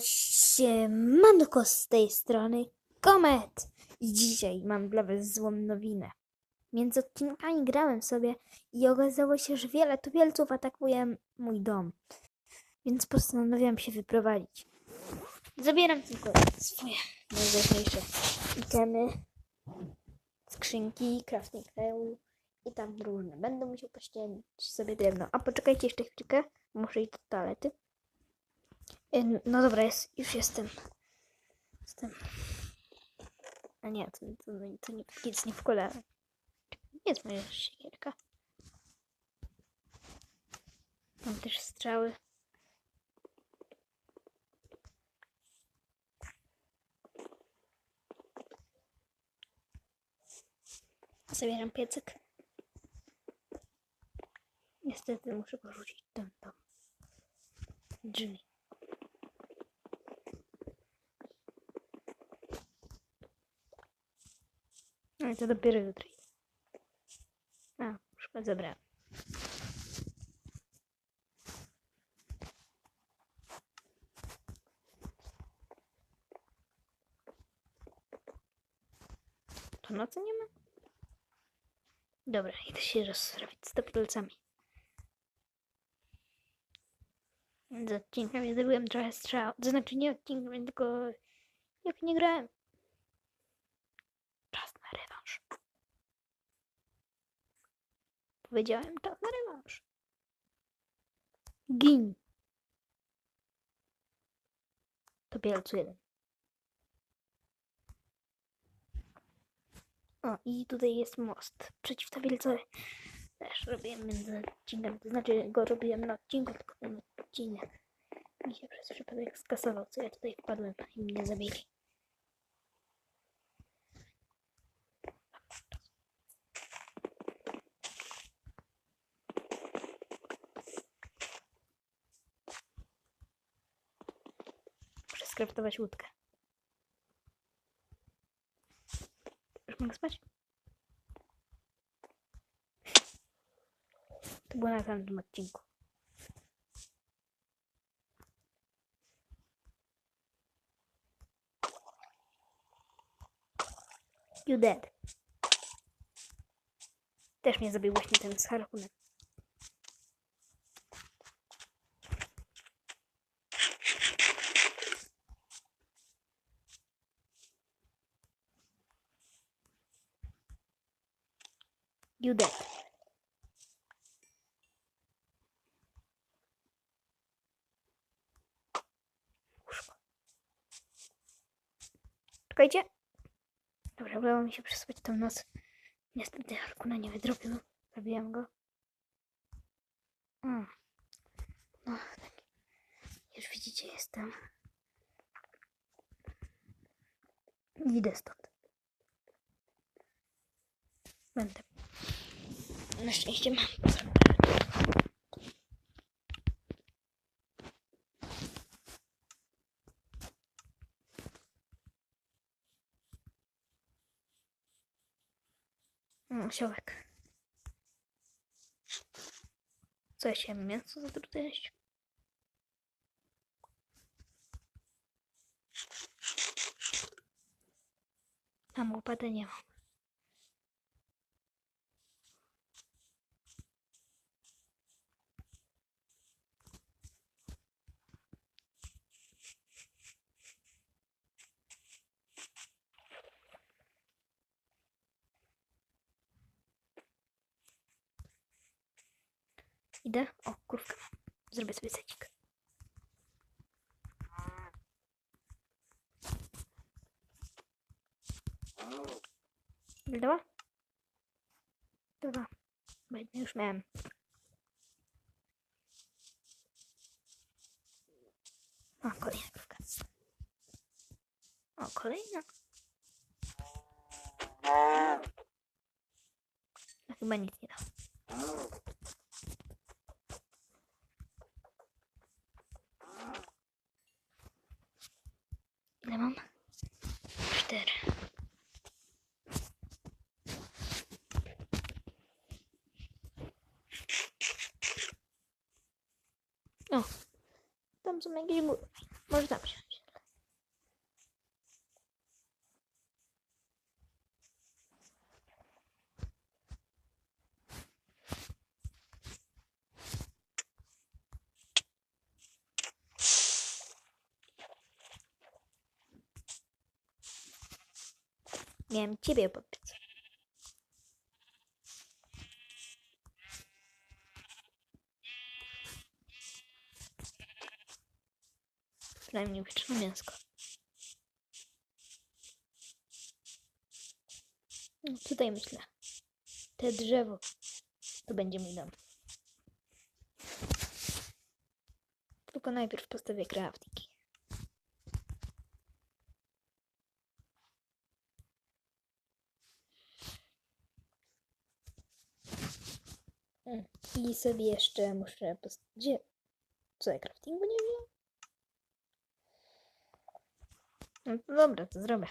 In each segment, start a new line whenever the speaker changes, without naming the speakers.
Siemanko z tej strony Komet i dzisiaj mam dla was złą nowinę. Między odcinkami grałem sobie i okazało się, że wiele tupielców atakuje mój dom. Więc postanowiłam się wyprowadzić. Zabieram tylko swoje najważniejsze itemy, skrzynki, crafting table i tam różne. Będę musiał pościelić sobie drewno. A poczekajcie jeszcze chwilkę, muszę iść do toalety. Y, No dobra, jest, już jestem. Jestem. A nie, to, to, to nie, nic nie wkładałem. Nie jest moja siekierka. Mam też strzały. Zabieram piecyk. Niestety muszę porzucić ten dom. Drzwi. No i to dopiero jutro. A, go zabrałem. To nocy nie ma? Dobra, idę się rozprawić z topilcami. Z odcinkami zrobiłem trochę strzał. To znaczy nie odcinkami, tylko jak nie grałem. Czas na rewanż. Powiedziałem czas na rewanż. Gin. To Bielcu jeden. O, i tutaj jest most. Przeciw tabelce też robiłem między odcinkami. To znaczy go robiłem na odcinku, tylko ten odcinek mi się przez przypadek skasował, co ja tutaj wpadłem i mnie zabili. Muszę skraftować łódkę. Już mogę spać? To było na tamtym odcinku. You dead. Też mnie zabił właśnie ten z harpunem. You dead. Łóżko. Czekajcie. Dobra, udało mi się przespać tą noc. Niestety Harkuna nie wydrobił. Zabiłem go. Mm. No, tak. Już widzicie, jestem. Idę stąd. Będę. Na szczęście mam. Mm, Osiołek. Co ja się mięso zatrute jeść? Mam łopatę nie mam. Idę. O, kurwkę mam. Zrobię sobie secik. Dobra? Dobra. Bo jedno już miałem. O, kolejna krówka. O, kolejna. No, chyba będzie mu... Może tam wsiąść. Nie wiem, ciebie popytam. Przynajmniej upieczone mięsko. No, tutaj myślę. Te drzewo. To będzie mój dom. Tylko najpierw postawię crafting. Mm, I sobie jeszcze muszę. Gdzie? Co ja craftingu nie wiem? No to dobra, to zrobię.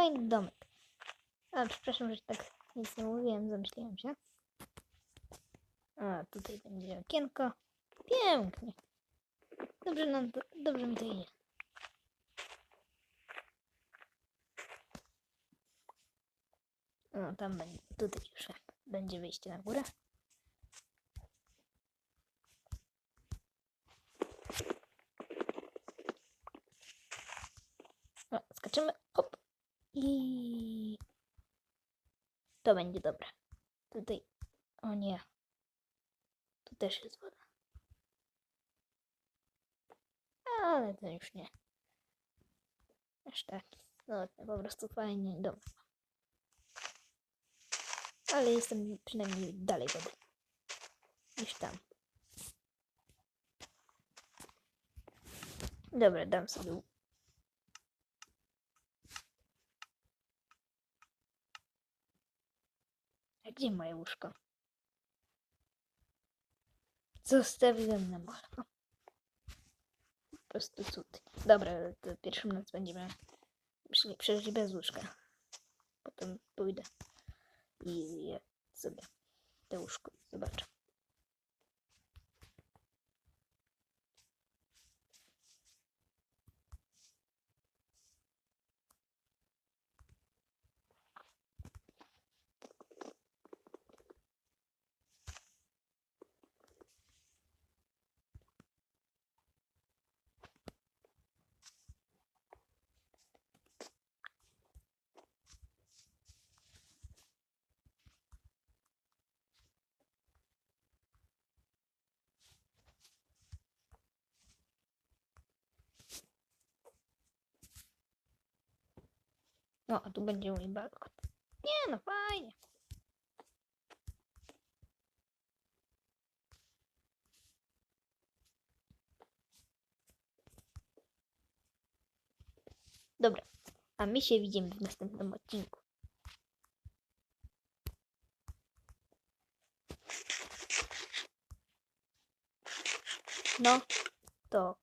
Fajny domek. A, przepraszam, że tak nic nie mówiłem, zamyśliłem się. A, tutaj będzie okienko. Pięknie. Dobrze, nam to, dobrze mi to idzie. No, tam będzie, tutaj już będzie wyjście na górę. O, skaczymy. Hop. I to będzie dobre. Tutaj. O nie. Tu też jest woda. Ale to już nie. Aż tak. No, po prostu fajnie dobrze. Ale jestem przynajmniej dalej wody. Niż tam. Dobra, dam sobie Gdzie moje łóżko? Zostawiłem na łóżko. Po prostu cud. Dobra, to pierwszą noc będziemy szli przeżyć bez łóżka. Potem pójdę i sobie te łóżko. Zobaczę. No, a tu będzie mój balkon. Nie no, fajnie. Dobra, a my się widzimy w następnym odcinku. No, to